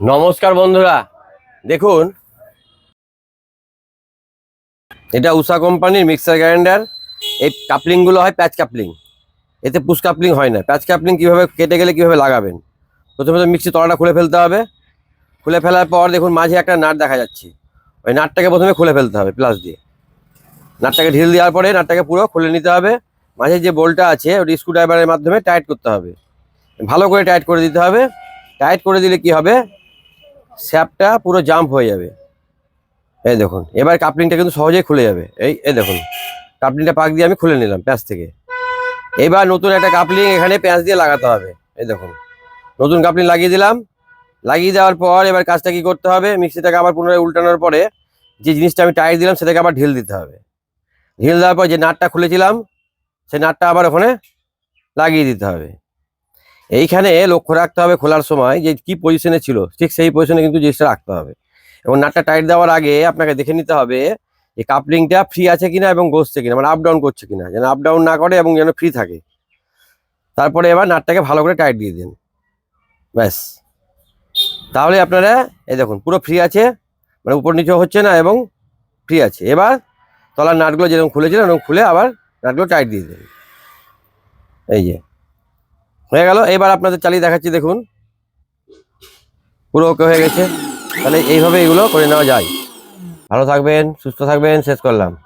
নমস্কার বন্ধুরা। দেখুন, এটা উষা কোম্পানির মিক্সার গ্রাইন্ডার এই কাপলিংগুলো হয় প্যাচ কাপলিং। এতে পুশ কাপলিং হয় না। প্যাচ কাপলিং কীভাবে কেটে গেলে কীভাবে লাগাবেন? প্রথমে তো মিক্সি তলাটা খুলে ফেলতে হবে। খুলে ফেলার পর দেখুন, মাঝে একটা নাট দেখা যাচ্ছে। ওই নাটটাকে প্রথমে খুলে ফেলতে হবে প্লাস দিয়ে। নাটটাকে ঢিল দেওয়ার পরে নাটটাকে পুরো খুলে নিতে হবে। মাঝে যে বোল্টটা আছে, ওটি স্ক্রু ড্রাইভারের মাধ্যমে টাইট করতে হবে। ভালো করে টাইট করে দিতে হবে। টাইট করে দিলে কি হবে? স্যাপটা পুরো জাম্প হয়ে যাবে। এই দেখুন, এবার কাপলিংটা কিন্তু সহজেই খুলে যাবে। এই এই দেখুন, কাপলিংটা পাক দিয়ে আমি খুলে নিলাম প্যাঁচ থেকে। এবার নতুন একটা কাপলিং এখানে প্যাঁচ দিয়ে লাগাতে হবে। এই দেখুন, নতুন কাপলিং লাগিয়ে দিলাম। লাগিয়ে দেওয়ার পর এবার কাজটা কি করতে হবে? মিক্সিটাকে আবার পুনরায় উল্টানোর পরে যে জিনিসটা আমি টাইট দিলাম সেটাকে আবার ঢিল দিতে হবে। ঢিল দেওয়ার পর যে নাটটা খুলেছিলাম সেই নাটটা আবার ওখানে লাগিয়ে দিতে হবে। এইখানে লক্ষ্য রাখতে হবে খোলার সময় যে কি পজিশনে ছিল। ঠিক সেই পজিশনে কিন্তু জিনিসটা রাখতে হবে। এবং নাটটা টাইট দেওয়ার আগে আপনাকে দেখে নিতে হবে যে কাপলিংটা ফ্রি আছে কিনা এবং বসছে কিনা মানে আপ ডাউন করছে কিনা, যেন আপ ডাউন না করে এবং যেন ফ্রি থাকে। তারপরে এবার নাটটাকে ভালো করে টাইট দিয়ে দিন। ব্যাস। তাহলে আপনারা, এই দেখুন, পুরো ফ্রি আছে মানে উপর নিচে হচ্ছে না এবং ফ্রি আছে। এবার তলার নাটগুলো যেরকম খুলেছিলেন এরকম খুলে আবার নাটগুলো টাইট দিয়ে দিন। এই যে। হয়ে গেল। এবার আপনাদের চালিয়ে দেখাচ্ছি, দেখুন। পুরো ওকে হয়ে গেছে। তাহলে এইভাবে এগুলো করে নেওয়া যায়। ভালো থাকবেন, সুস্থ থাকবেন, শেষ করলাম।